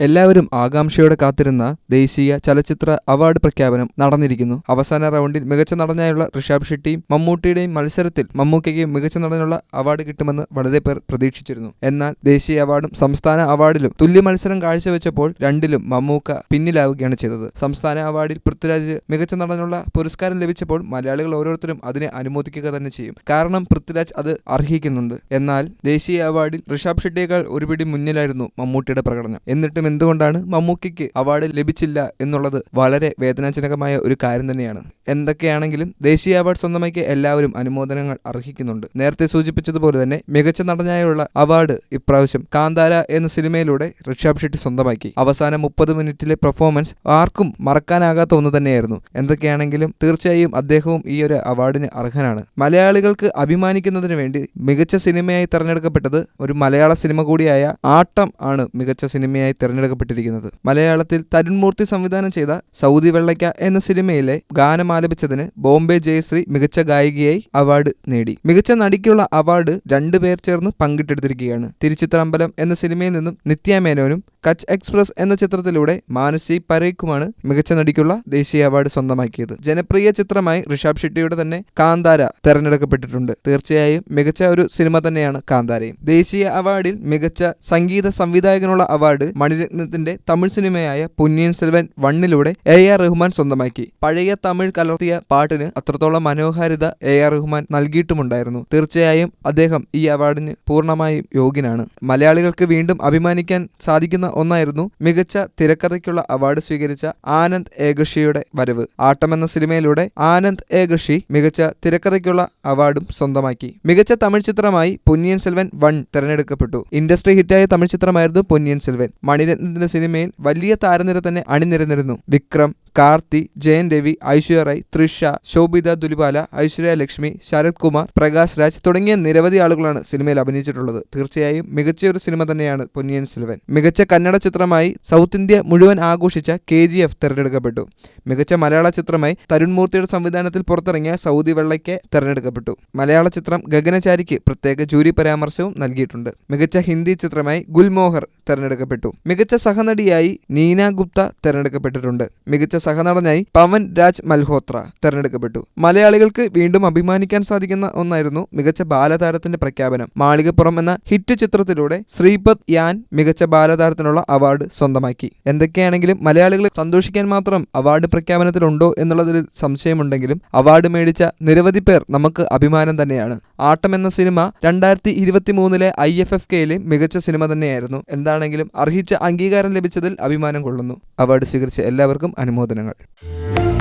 എല്ലാവരും ആകാംക്ഷയോടെ കാത്തിരുന്ന ദേശീയ ചലച്ചിത്ര അവാർഡ് പ്രഖ്യാപനം നടന്നിരിക്കുന്നു. അവസാന റൗണ്ടിൽ മികച്ച നടനായുള്ള ഋഷാബ് ഷെട്ടിയും മമ്മൂട്ടിയുടെയും മത്സരത്തിൽ മമ്മൂക്കയ്ക്ക് മികച്ച നടനുള്ള അവാർഡ് കിട്ടുമെന്ന് വളരെ പേർ പ്രതീക്ഷിച്ചിരുന്നു. എന്നാൽ ദേശീയ അവാർഡും സംസ്ഥാന അവാർഡിലും തുല്യ മത്സരം കാഴ്ചവെച്ചപ്പോൾ രണ്ടിലും മമ്മൂക്ക പിന്നിലാവുകയാണ് ചെയ്തത്. സംസ്ഥാന അവാർഡിൽ പൃഥ്വിരാജ് മികച്ച നടനുള്ള പുരസ്കാരം ലഭിച്ചപ്പോൾ മലയാളികൾ ഓരോരുത്തരും അതിനെ അനുമോദിക്കുക തന്നെ ചെയ്യും. കാരണം പൃഥ്വിരാജ് അത് അർഹിക്കുന്നുണ്ട്. എന്നാൽ ദേശീയ അവാർഡിൽ ഋഷാബ് ഷെട്ടിയേക്കാൾ ഒരുപിടി മുന്നിലായിരുന്നു മമ്മൂട്ടിയുടെ പ്രകടനം. എന്നിട്ടും എന്തുകൊണ്ടാണ് മമ്മൂക്കിക്ക് അവാർഡ് ലഭിച്ചില്ല എന്നുള്ളത് വളരെ വേദനാജനകമായ ഒരു കാര്യം തന്നെയാണ്. എന്തൊക്കെയാണെങ്കിലും ദേശീയ അവാർഡ് സ്വന്തമാക്കി എല്ലാവരും അനുമോദനങ്ങൾ അർഹിക്കുന്നുണ്ട്. നേരത്തെ സൂചിപ്പിച്ചതുപോലെ തന്നെ മികച്ച നടനായുള്ള അവാർഡ് ഇപ്രാവശ്യം കാന്താര എന്ന സിനിമയിലൂടെ ഋഷഭ് ഷെട്ടി സ്വന്തമാക്കി. അവസാന മുപ്പത് മിനിറ്റിലെ പെർഫോമൻസ് ആർക്കും മറക്കാനാകാത്ത ഒന്ന് തന്നെയായിരുന്നു. എന്തൊക്കെയാണെങ്കിലും തീർച്ചയായും അദ്ദേഹവും ഈ ഒരു അവാർഡിന് അർഹനാണ്. മലയാളികൾക്ക് അഭിമാനിക്കുന്നതിന് വേണ്ടി മികച്ച സിനിമയായി തെരഞ്ഞെടുക്കപ്പെട്ടത് ഒരു മലയാള സിനിമ കൂടിയായ ആട്ടം ആണ് മികച്ച സിനിമയായി തെരഞ്ഞെടുക്കപ്പെട്ടിരിക്കുന്നത്. മലയാളത്തിൽ തരുൺമൂർത്തി സംവിധാനം ചെയ്ത സൗദി വെള്ളയ്ക്ക എന്ന സിനിമയിലെ ഗാനം ആലപിച്ചതിന് ബോംബെ ജയശ്രീ മികച്ച ഗായികയായി അവാർഡ് നേടി. മികച്ച നടിക്കുള്ള അവാർഡ് രണ്ടുപേർ ചേർന്ന് പങ്കിട്ടെടുത്തിരിക്കുകയാണ്. തിരുച്ചിത്രമ്പലം എന്ന സിനിമയിൽ നിന്നും നിത്യ മേനോനും കച്ച് എക്സ്പ്രസ് എന്ന ചിത്രത്തിലൂടെ മാനസി പരേക്കുമാണ് മികച്ച നടിക്കുള്ള ദേശീയ അവാർഡ് സ്വന്തമാക്കിയത്. ജനപ്രിയ ചിത്രമായി ഋഷഭ് ഷെട്ടിയുടെ തന്നെ കാന്താര തെരഞ്ഞെടുക്കപ്പെട്ടിട്ടുണ്ട്. തീർച്ചയായും മികച്ച ഒരു സിനിമ തന്നെയാണ് കാന്താരയും. ദേശീയ അവാർഡിൽ മികച്ച സംഗീത സംവിധായകനുള്ള അവാർഡ് മണിരത്നത്തിന്റെ തമിഴ് സിനിമയായ പൊന്നിയൻ സെൽവൻ വണ്ണിലൂടെ എ ആർ റഹ്മാൻ സ്വന്തമാക്കി. പഴയ തമിഴ് കലർത്തിയ പാട്ടിന് അത്രത്തോളം മനോഹാരിത എ ആർ റഹ്മാൻ നൽകിയിട്ടുമുണ്ടായിരുന്നു. തീർച്ചയായും അദ്ദേഹം ഈ അവാർഡിന് പൂർണമായും യോഗ്യനാണ്. മലയാളികൾക്ക് വീണ്ടും അഭിമാനിക്കാൻ സാധിക്കുന്ന ഒന്നായിരുന്നു മികച്ച തിരക്കഥയ്ക്കുള്ള അവാർഡ് സ്വീകരിച്ച ആനന്ദ് ഏകഷിയുടെ വരവ്. ആട്ടം എന്ന സിനിമയിലൂടെ ആനന്ദ് ഏകഷി മികച്ച തിരക്കഥയ്ക്കുള്ള അവാർഡും സ്വന്തമാക്കി. മികച്ച തമിഴ് ചിത്രമായി പൊന്നിയൻ സെൽവൻ വൺ തിരഞ്ഞെടുക്കപ്പെട്ടു. ഇൻഡസ്ട്രി ഹിറ്റായ തമിഴ് ചിത്രമായിരുന്നു പൊന്നിയൻ സെൽവൻ. മണിരത്നത്തിന്റെ സിനിമയിൽ വലിയ താരനിര തന്നെ അണിനിരന്നിരുന്നു. വിക്രം കാർത്തി ജയൻ രവി ഐശ്വര്യ റായ് തൃഷ ശോഭിത ദുലിബാല ഐശ്വര്യ ലക്ഷ്മി ശരത് കുമാർ പ്രകാശ് രാജ് തുടങ്ങിയ നിരവധി ആളുകളാണ് സിനിമയിൽ അഭിനയിച്ചിട്ടുള്ളത്. തീർച്ചയായും മികച്ച ഒരു സിനിമ തന്നെയാണ് പൊന്നിയൻ സെൽവൻ. മികച്ച കന്നഡ ചിത്രമായി സൗത്ത് ഇന്ത്യ മുഴുവൻ ആഘോഷിച്ച കെ ജി എഫ് തെരഞ്ഞെടുക്കപ്പെട്ടു. മികച്ച മലയാള ചിത്രമായി തരുൺമൂർത്തിയുടെ സംവിധാനത്തിൽ പുറത്തിറങ്ങിയ സൗദി വെള്ളയ്ക്ക് തെരഞ്ഞെടുക്കപ്പെട്ടു. മലയാള ചിത്രം ഗഗനചാരിക്ക് പ്രത്യേക ജൂറി പരാമർശവും നൽകിയിട്ടുണ്ട്. മികച്ച ഹിന്ദി ചിത്രമായി ഗുൽമോഹർ തെരഞ്ഞെടുക്കപ്പെട്ടു. മികച്ച സഹനടിയായി നീന ഗുപ്ത തെരഞ്ഞെടുക്കപ്പെട്ടിട്ടുണ്ട്. മികച്ച സഹനടനായി പവൻ രാജ് മൽഹോത്ര തെരഞ്ഞെടുക്കപ്പെട്ടു. മലയാളികൾക്ക് വീണ്ടും അഭിമാനിക്കാൻ സാധിക്കുന്ന ഒന്നായിരുന്നു മികച്ച ബാലതാരത്തിന്റെ പ്രഖ്യാപനം. മാളികപ്പുറം എന്ന ഹിറ്റ് ചിത്രത്തിലൂടെ ശ്രീപദ് യാൻ മികച്ച ബാലതാരത്തിനുള്ള അവാർഡ് സ്വന്തമാക്കി. എന്തൊക്കെയാണെങ്കിലും മലയാളികളെ സന്തോഷിക്കാൻ മാത്രം അവാർഡ് പ്രഖ്യാപനത്തിലുണ്ടോ എന്നുള്ളതിൽ സംശയമുണ്ടെങ്കിലും അവാർഡ് മേടിച്ച നിരവധി പേർ നമുക്ക് അഭിമാനം തന്നെയാണ്. ആട്ടം എന്ന സിനിമ രണ്ടായിരത്തി ഇരുപത്തി മൂന്നിലെ ഐ എഫ് എഫ് കെയിലെ മികച്ച സിനിമ തന്നെയായിരുന്നു. എന്താണെങ്കിലും അർഹിച്ച അംഗീകാരം ലഭിച്ചതിൽ അഭിമാനം കൊള്ളുന്നു. അവാർഡ് സ്വീകരിച്ച എല്ലാവർക്കും അനുമോദനങ്ങൾ